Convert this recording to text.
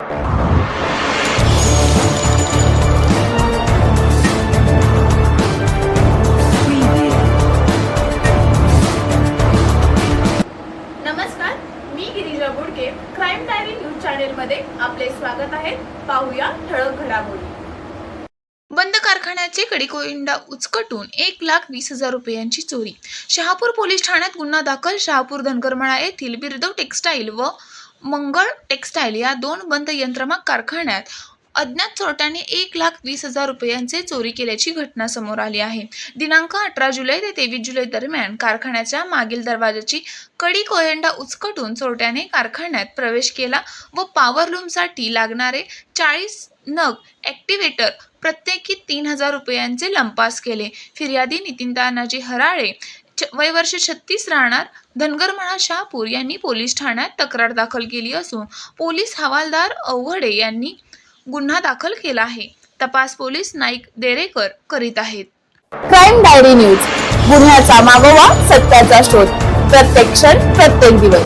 Crime diary news channel मध्ये आपले स्वागत आहे. पाहूया ठळक घडामोडी. बंद कारखान्याचे कडीकोइंडा उचकटून एक लाख वीस हजार रुपयांची चोरी. शहापूर पोलीस ठाण्यात गुन्हा दाखल शहापूर धनकरमळा येथील बिरदव टेक्स्टाईल व मंगळ टेक्स्टाईल या दोन बंद यंत्रमाग कारखान्यात अज्ञात चोरट्याने एक लाख वीस हजार रुपयांचे चोरी केल्याची घटना समोर आली आहे. दिनांक अठरा जुलै ते तेवीस जुलै दरम्यान कारखान्याच्या मागील दरवाजाची कडी कोयंडा उचकटून चोरट्याने कारखान्यात प्रवेश केला व पॉवरलूमसाठी लागणारे चाळीस नग ॲक्टिवेटर प्रत्येकी तीन हजार रुपयांचे लंपास केले. फिर्यादी नितीन तानाजी हराळे वय वर्ष छत्तीस राहणार धनगर म्हणा शहापूर यांनी पोलीस ठाण्यात तक्रार दाखल केली असून पोलीस हवालदार अवघडे यांनी गुन्हा दाखल केला आहे. तपास पोलीस नाईक देरेकर करीत आहेत. Crime diary news. गुन्ह्याचा मागोवा सत्याचा शोध. प्रत्येक क्षण प्रत्येक दिवस.